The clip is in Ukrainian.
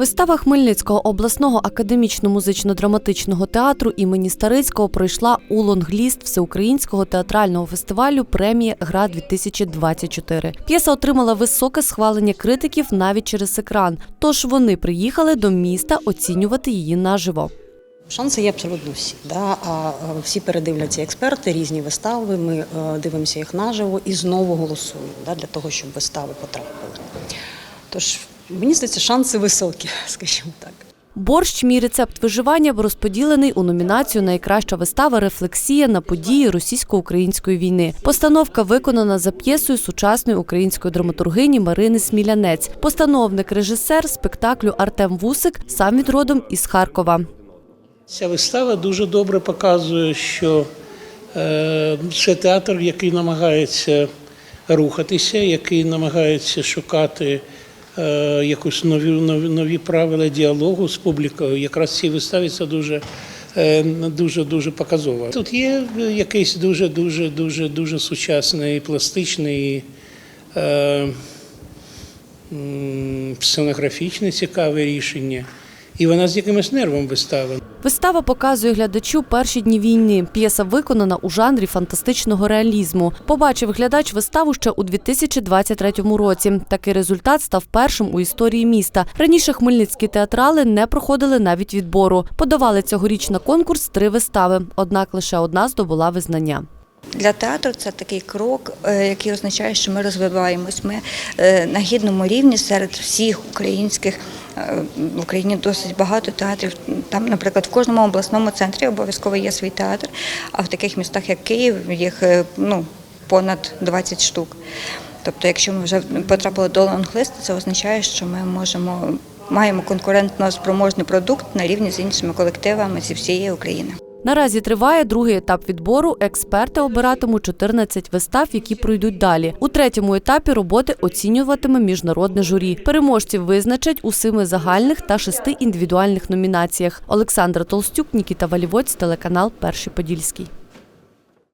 Вистава Хмельницького обласного академічно-музично-драматичного театру імені Старицького пройшла у лонгліст всеукраїнського театрального фестивалю премії Гра 2024 П'єса отримала високе схвалення критиків навіть через екран. Тож вони приїхали до міста оцінювати її наживо. Шанси є абсолютно всі. Да? А всі передивляться експерти, різні вистави. Ми е, дивимося їх наживо і знову голосуємо да? для того, щоб вистави потрапили. Тож, мені здається, шанси високі, скажімо так. Борщ мій рецепт виживання розподілений у номінацію Найкраща вистава Рефлексія на події російсько-української війни. Постановка виконана за п'єсою сучасної української драматургині Марини Смілянець. Постановник, режисер спектаклю Артем Вусик, сам від родом із Харкова. Ця вистава дуже добре показує, що е, це театр, який намагається рухатися, який намагається шукати е, якусь нові, нові, нові правила діалогу з публікою. Якраз ці виставі це дуже. е, Дуже дуже показово. Тут є якийсь дуже дуже дуже дуже сучасний, пластичний, е, сценографічне цікаве рішення, і вона з якимось нервом вистава. Вистава показує глядачу перші дні війни. П'єса виконана у жанрі фантастичного реалізму. Побачив глядач виставу ще у 2023 році. Такий результат став першим у історії міста. Раніше хмельницькі театрали не проходили навіть відбору. Подавали цьогоріч на конкурс три вистави, однак лише одна здобула визнання. Для театру це такий крок, е, який означає, що ми розвиваємось. Ми е, на гідному рівні серед всіх українських в Україні досить багато театрів. Там, наприклад, в кожному обласному центрі обов'язково є свій театр, а в таких містах, як Київ, їх е, ну, понад 20 штук. Тобто, якщо ми вже потрапили до лонглисту, це означає, що ми можемо маємо конкурентно спроможний продукт на рівні з іншими колективами зі всієї України. Наразі триває другий етап відбору. Експерти обиратимуть 14 вистав, які пройдуть далі. У третьому етапі роботи оцінюватиме міжнародне журі. Переможців визначать у семи загальних та шести індивідуальних номінаціях. Олександра Толстюк, Нікіта Валівоць, телеканал Перший Подільський.